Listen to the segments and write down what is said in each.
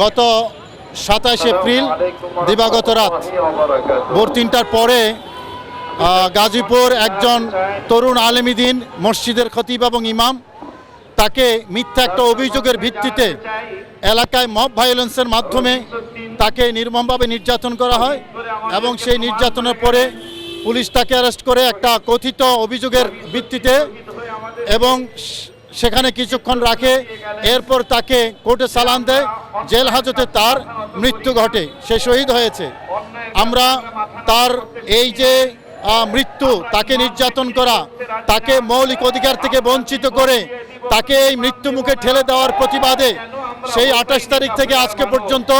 গত সাতাশ এপ্রিল, দিবাগত রাত, ভোর তিনটার পরে গাজীপুর একজন তরুণ আলেমিদিন, মসজিদের খতিব এবং ইমাম, তাকে মিথ্যা একটা অভিযোগের ভিত্তিতে এলাকায় মব ভায়োলেন্সের মাধ্যমে তাকে নির্মমভাবে নির্যাতন করা হয় এবং সেই নির্যাতনের পরে পুলিশ তাকে অ্যারেস্ট করে একটা কথিত অভিযোগের ভিত্তিতে এবং সেখানে কিছুক্ষণ রাখে, এরপর তাকে কোর্টে সালাম দেয়, জেল হাজতে তার মৃত্যু ঘটে, সে শহীদ হয়েছে। আমরা তার এই যে মৃত্যু, তাকে নির্যাতন করা, তাকে মৌলিক অধিকার থেকে বঞ্চিত করে, তাকে এই মৃত্যু মুখে ঠেলে দেওয়ার প্রতিবাদে, সেই আঠাশ তারিখ থেকে আজকে পর্যন্ত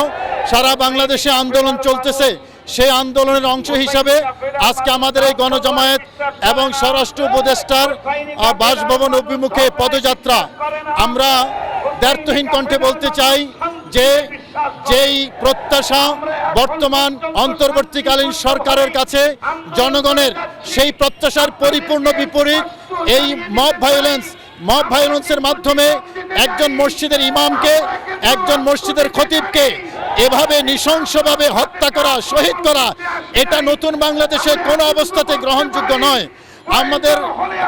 সারা বাংলাদেশে আন্দোলন চলতেছে। সেই আন্দোলনের অংশ হিসাবে আজকে আমাদের এই গণজমায়েত এবং স্বরাষ্ট্র উপদেষ্টার বাসভবন অভিমুখে পদযাত্রা। আমরা দ্ব্যর্থহীন কণ্ঠে বলতে চাই যে, যেই প্রত্যাশা বর্তমান অন্তর্বর্তীকালীন সরকারের কাছে, জনগণের সেই প্রত্যাশার পরিপূর্ণ বিপরীত, এই মব ভায়োলেন্স মব ভায়োলেন্সের মাধ্যমে একজন মসজিদের ইমামকে, একজন মসজিদের খতিবকে এভাবে নৃশংসভাবে হত্যা করা, শহীদ করা, এটা নতুন বাংলাদেশে কোনো অবস্থাতে গ্রহণযোগ্য নয়। আমাদের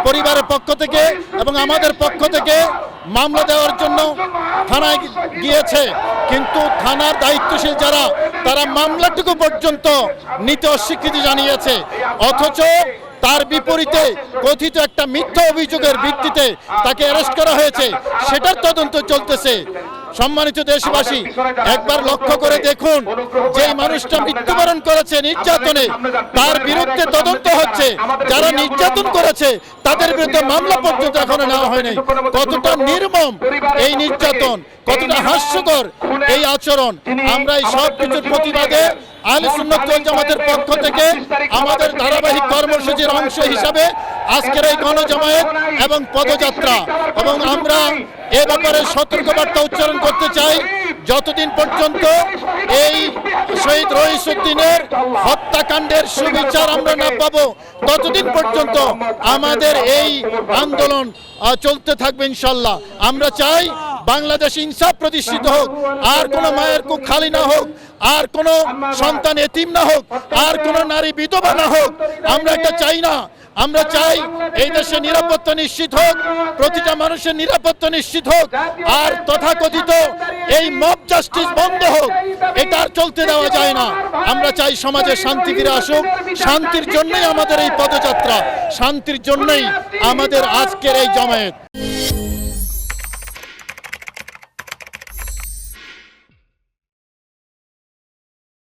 পরিবারের পক্ষ থেকে এবং আমাদের পক্ষ থেকে মামলা দেওয়ার জন্য থানায় গিয়েছে। কিন্তু থানার দায়িত্বশীল যারা, তারা মামলাটুকু পর্যন্ত নিতে অস্বীকৃতি জানিয়েছে। অথচ তার বিপরীতে কথিত একটা মিথ্যা অভিযোগের ভিত্তিতে তাকে অ্যারেস্ট করা হয়েছে। সেটার তদন্ত চলতেছে। সম্মানিত দেশবাসী একবার লক্ষ্য করে দেখুন যে মানুষটা মৃত্যুবরণ করেছে নির্যাতনে তার বিরুদ্ধে তদন্ত হচ্ছে। যারা নির্যাতন করেছে তাদের বিরুদ্ধে মামলা পর্যন্ত এখনও নেওয়া হয়নি। কতটা নির্মম এই নির্যাতন কতটা হাস্যকর এই আচরণ। আমরা এই সব কিছুর প্রতিবাদে আহলে সুন্নাত জামাতের পক্ষ থেকে আমাদের ধারাবাহিক কর্মসূচির অংশ হিসাবে আজকের এই গণজামায়াত এবং পদযাত্রা, এবং আমরা এ ব্যাপারে সতর্কবার্তা উচ্চারণ করতে চাই। যতদিন পর্যন্ত এই শহীদ রহিসুদ্দিনের হত্যাকাণ্ডের সুবিচার আমরা না পাবো, ততদিন পর্যন্ত আমাদের এই আন্দোলন চলতে থাকবে ইনশাল্লাহ। আমরা চাই বাংলাদেশ ইনসাফ প্রতিষ্ঠিত হোক, আর কোনো মায়ের কুক খালি না হোক, আর কোনো সন্তান এতিম না হোক, আর কোনো নারী বিধবা না হোক। আমরা এটা চাই না। আমরা চাই এই দেশে নিরাপত্তা নিশ্চিত হোক, প্রতিটা মানুষের নিরাপত্তা নিশ্চিত হোক, আর তথাকথিত এই মব জাস্টিস বন্ধ হোক, এটা আর চলতে দেওয়া যায় না। আমরা চাই সমাজে শান্তি ফিরে আসুক, শান্তির জন্যই আমাদের এই পদযাত্রা, শান্তির জন্যই আমাদের আজকের এই জমায়েত।